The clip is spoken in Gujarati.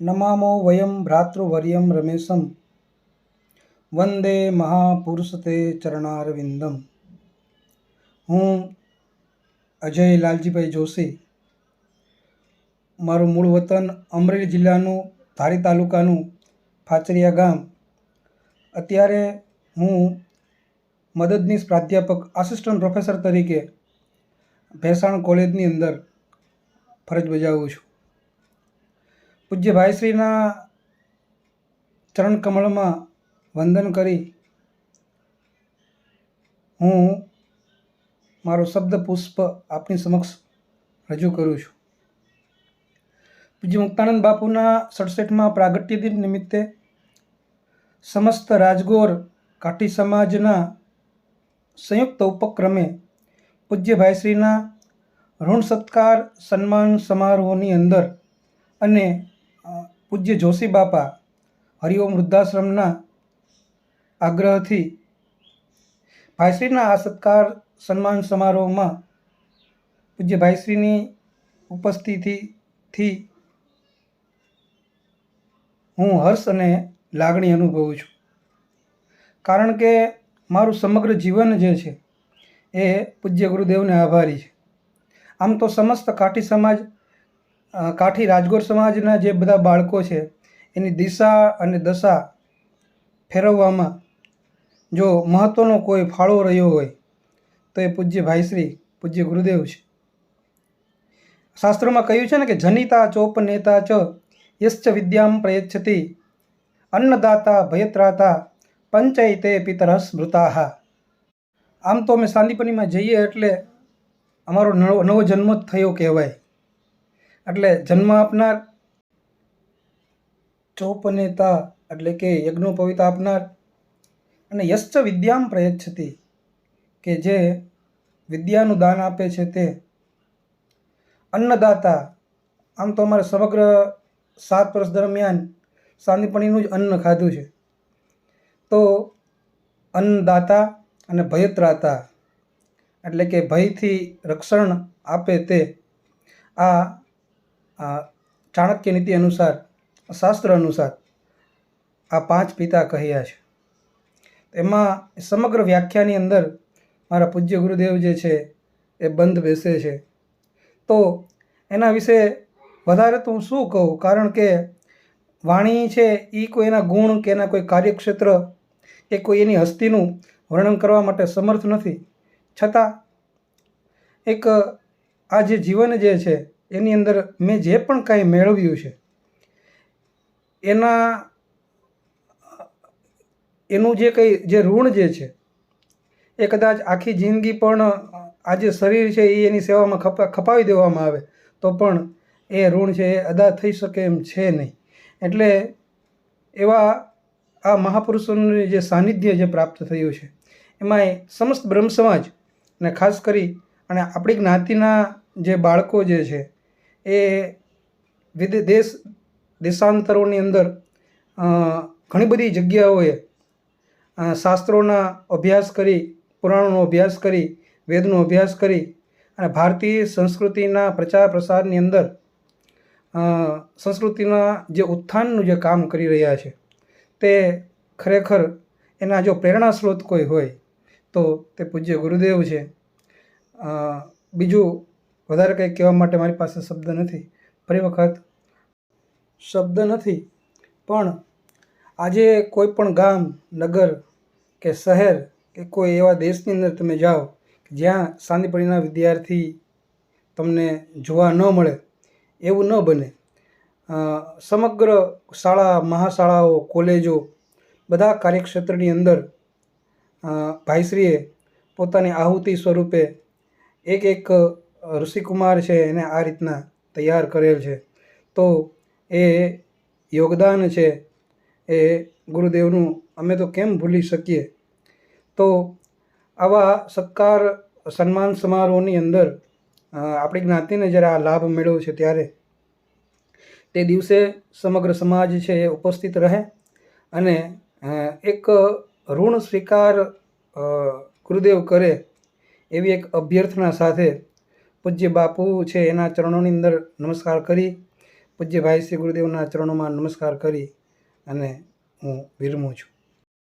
નમામો વયમ ભ્રાતૃવર્યમ રમેશમ. વંદે મહાપુરુષ તે ચરણારવિંદમ. હું અજય લાલજીભાઈ જોશી મારું મૂળ વતન અમરેલી જિલ્લાનું ધારી તાલુકાનું ફાચરિયા ગામ. અત્યારે હું મદદનીશ પ્રાધ્યાપક આસિસ્ટન્ટ પ્રોફેસર તરીકે ભેસાણ કોલેજની અંદર ફરજ બજાવું છું. પૂજ્ય ભાઈશ્રીના ચરણ કમળમાં વંદન કરી હું મારો શબ્દ પુષ્પ આપની સમક્ષ રજૂ કરું છું. પૂજ્ય મુક્તાનંદ બાપુના સડસઠમાં પ્રાગટ્ય દિન નિમિત્તે સમસ્ત રાજગોર કાઠી સમાજના સંયુક્ત ઉપક્રમે પૂજ્ય ભાઈશ્રીના ઋણ સત્કાર સન્માન સમારોહની અંદર અને પૂજ્ય જોશી બાપા હરિઓમ વૃદ્ધાશ્રમના આગ્રહથી ભાઈશ્રીના આ સત્કાર સન્માન સમારોહમાં પૂજ્ય ભાઈશ્રીની ઉપસ્થિતિથી હું હર્ષ અને લાગણી અનુભવું છું. કારણ કે મારું સમગ્ર જીવન જે છે એ પૂજ્ય ગુરુદેવને આભારી છે. આમ તો સમસ્ત કાઠી સમાજ કાઠી રાજગોર સમાજના જે બધા બાળકો છે, એની દિશા અને દશા ફેરવવામાં જો મહત્ત્વનો કોઈ ફાળો રહ્યો હોય, તો એ પૂજ્ય ભાઈશ્રી, પૂજ્ય ગુરુદેવ છે. શાસ્ત્રોમાં કહ્યું છે ને કે, જનિતા ચોપ નેતા ચ યશ્ચ વિદ્યામ પ્રયચ્છતિ, અન્નદાતા ભયત્રાતા પંચયતે પિતર સ્મૃતા આમ તો અમે સાંદીપનીમાં જઈએ એટલે અમારો નવો નવો જન્મ થયો કહેવાય. એટલે જન્મ આપનાર ચોપનેતા એટલે કે યજ્ઞોપવિત આપનાર, અને યશ્ચ વિદ્યામ પ્રયચ્છતી, કે જે વિદ્યાનું દાન આપે છે તે. અન્નદાતા, આમ તો અમારે સમગ્ર સાત વર્ષ દરમિયાન સાંદીપણીનું જ અન્ન ખાધું છે. તો અન્નદાતા અને ભયત્રાતા, એટલે કે ભયથી રક્ષણ આપે તે. આ આ ચાણક્ય નીતિ અનુસાર, શાસ્ત્ર અનુસાર આ પાંચ પિતા કહ્યા છે. એમાં સમગ્ર વ્યાખ્યાની અંદર મારા પૂજ્ય ગુરુદેવ જે છે, એ બંધ બેસે છે. તો એના વિશે વધારે તો હું શું કહું? કારણ કે વાણી છે એ કોઈ એના ગુણ કે એના કોઈ કાર્યક્ષેત્ર એ કોઈ એની હસ્તીનું વર્ણન કરવા માટે સમર્થ નથી. છતાં એક આ જે જીવન જે છે એની અંદર મેં જે પણ કાંઈ મેળવ્યું છે, એના, એનું જે કંઈ, જે ઋણ જે છે, એ કદાચ આખી જિંદગી પણ આ જે શરીર છે એ એની સેવામાં ખપા, ખપાવી દેવામાં આવે, તો પણ એ ઋણ છે એ અદા થઈ શકે એમ છે નહીં. એટલે એવા આ મહાપુરુષોનું જે સાનિધ્ય જે પ્રાપ્ત થયું છે એમાંય સમસ્ત બ્રહ્મ સમાજ અને ખાસ કરી અને આપણી જ્ઞાતિના જે બાળકો જે છે એ દેશ, દેશાંતરોની અંદર ઘણી બધી જગ્યાઓએ શાસ્ત્રોના અભ્યાસ કરી, પુરાણોનો અભ્યાસ કરી, વેદનો અભ્યાસ કરી, અને ભારતીય સંસ્કૃતિના પ્રચાર પ્રસારની અંદર સંસ્કૃતિના જે ઉત્થાનનું જે કામ કરી રહ્યા છે, તે ખરેખર એના જો પ્રેરણા સ્ત્રોત કોઈ હોય, તો તે પૂજ્ય ગુરુદેવ છે. બીજું વધારે કંઈ કહેવા માટે મારી પાસે શબ્દ નથી. ફરી વખત શબ્દ નથી, પણ આજે કોઈ પણ ગામ, નગર કે શહેર કે કોઈ એવા દેશની અંદર તમે જાઓ જ્યાં સાંદીપણીના વિદ્યાર્થી તમને જોવા ન મળે, એવું ન બને. સમગ્ર શાળા, મહાશાળાઓ, કોલેજો, બધા કાર્યક્ષેત્રની અંદર ભાઈશ્રીએ પોતાની આહુતિ સ્વરૂપે એક એક ઋષિકુમાર છે એને આ રીતના તૈયાર કરેલ છે. તો એ યોગદાન છે એ ગુરુદેવનું અમે તો કેમ ભૂલી શકીએ? તો આવા સત્કાર સન્માન સમારોહની અંદર આપણી જ્ઞાતિને જ્યારે આ લાભ મેળવ્યો છે ત્યારે. તે દિવસે સમગ્ર સમાજ છે એ ઉપસ્થિત રહે અને એક ઋણ સ્વીકાર ગુરુદેવ કરે એવી એક અભ્યર્થના સાથે પૂજ્ય બાપુ છે એના ચરણોની અંદર નમસ્કાર કરી, પૂજ્ય ભાઈ શ્રી ગુરુદેવના ચરણોમાં નમસ્કાર કરી અને હું વિરમું છું.